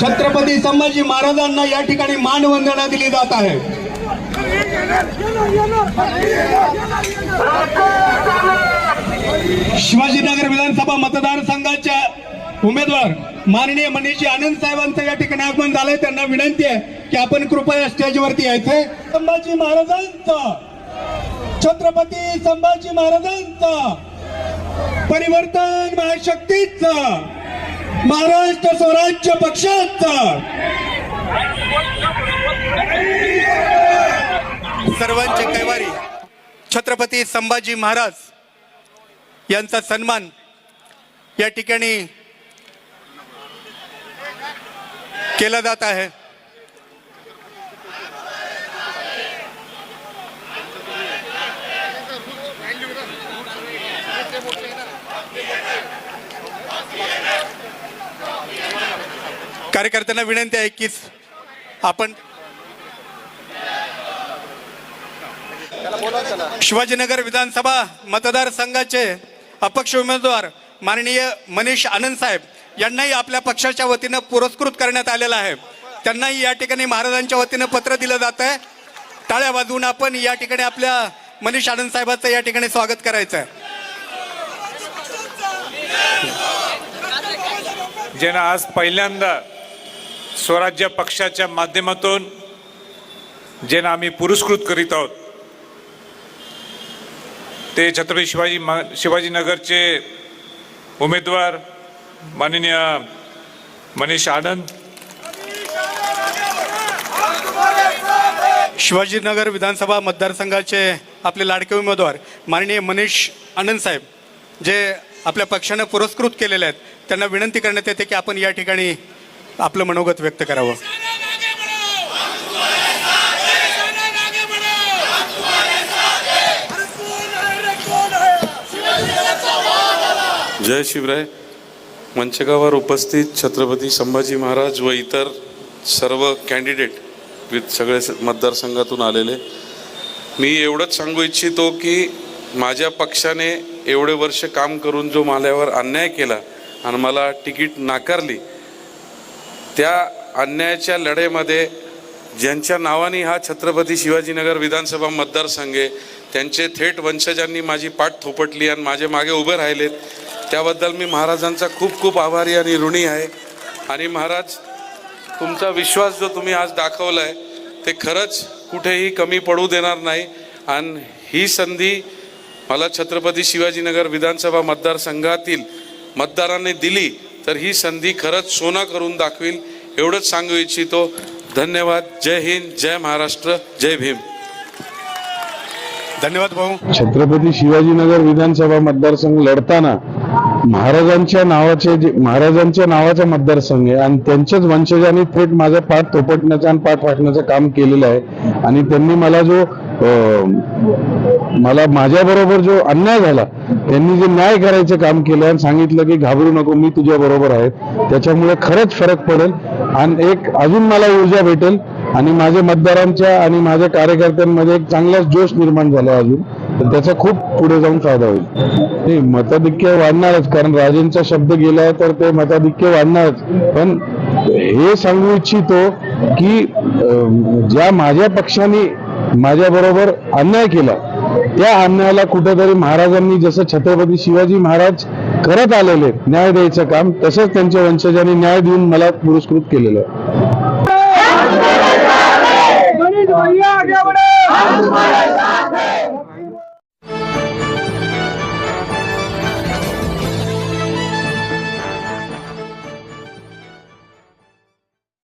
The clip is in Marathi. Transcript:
छत्रपती संभाजी महाराजांना या ठिकाणी मानवंदना दिली जात आहे. शिवाजीनगर विधानसभा मतदारसंघाच्या उमेदवार माननीय मनीषी आनंद साहेबांचं या ठिकाणी आगमन झालंय. त्यांना विनंती आहे की आपण कृपया स्टेजवरती यायचंय संभाजी महाराजांचा छत्रपती संभाजी महाराजांचा परिवर्तन महाशक्तीचा महाराष्ट्र स्वराज्य पक्षाचा. सर्वांचे कैवारी. छत्रपती संभाजी महाराज यांचा सन्मान या ठिकाणी केला जात आहे. कार्यकर्त्यांना विनंती आहे की आपण शिवाजीनगर विधानसभा मतदारसंघाचे अपक्ष उमेदवार माननीय मनीष आनंद साहेब यांनाही आपल्या पक्षाच्या वतीनं पुरस्कृत करण्यात आलेला आहे. त्यांनाही या ठिकाणी महाराजांच्या वतीनं पत्र दिलं जात आहे. टाळ्या वाजवून आपण या ठिकाणी आपल्या मनीष आनंद साहेबांचं या ठिकाणी स्वागत करायचं आहे ज्यांना आज पहिल्यांदा स्वराज्य पक्षाच्या माध्यमातून ज्यांना आम्ही पुरस्कृत करीत आहोत ते छत्रपती शिवाजी मा शिवाजीनगरचे उमेदवार माननीय मनीष आनंद. शिवाजीनगर विधानसभा मतदारसंघाचे आपले लाडके उमेदवार माननीय मनीष आनंद साहेब जे आपल्या पक्षानं पुरस्कृत केलेले आहेत त्यांना विनंती करण्यात येते की आपण या ठिकाणी आपलं मनोगत व्यक्त करावं. जय शिवराय. मंचकावर उपस्थित छत्रपती संभाजी महाराज व इतर सर्व कॅन्डिडेट विथ सगळे स- मतदारसंघातून आलेले. मी एवढंच सांगू इच्छितो की माझ्या पक्षाने एवढे वर्ष काम करून जो माल्यावर अन्याय केला आणि मला तिकीट नाकारली त्या अन्यायाच्या लढाईमध्ये ज्यांच्या नावाने हा छत्रपती शिवाजीनगर विधानसभा मतदारसंघ आहे त्यांचे थेट वंशजांनी माझी पाठ थोपटली आणि माझे मागे उभे राहिलेत त्याबद्दल मी महाराजांचा खूप खूप आभारी आणि ऋणी आहे. आणि महाराज तुमचा विश्वास जो तुम्ही आज दाखवला आहे ते खरंच कुठेही कमी पडू देणार नाही. आणि ही संधी मला छत्रपती शिवाजीनगर विधानसभा मतदारसंघातील मतदारांनी दिली तर ही संधी खरंच सोना करून दाखवील एवढंच सांगू इच्छितो. धन्यवाद. जय हिंद जय महाराष्ट्र जय भीम. धन्यवाद भाऊ. छत्रपती शिवाजीनगर विधानसभा मतदारसंघ लढताना महाराजांच्या नावाचे जे महाराजांच्या नावाचा मतदारसंघ आहे आणि त्यांच्याच वंशजांनी थेट माझा पाठ थोपटण्याचं आणि पाठ फाटण्याचं काम केलेलं आहे. आणि त्यांनी मला जो मला माझ्या बरोबर जो अन्याय झाला त्यांनी जे न्याय करायचं काम केलं आणि सांगितलं की घाबरू नको मी तुझ्या बरोबर आहे. त्याच्यामुळे खरंच फरक पडेल आणि एक अजून मला ऊर्जा भेटेल आणि माझ्या मतदारांच्या आणि माझ्या कार्यकर्त्यांमध्ये एक चांगलाच जोश निर्माण झाला अजून. तर त्याचा खूप पुढे जाऊन फायदा होईल. नाही मताधिक्य वाढणारच कारण राजेंचा शब्द गेलाय तर ते मताधिक्य वाढणारच. पण हे सांगू इच्छितो की ज्या माझ्या पक्षाने माझ्याबरोबर अन्याय केला. त्या अन्यायाला कुठेतरी महाराजांनी जसं छत्रपती शिवाजी महाराज करत आलेले न्याय द्यायचं काम तसंच त्यांच्या वंशजांनी न्याय देऊन मला पुरस्कृत केलेलं. आहे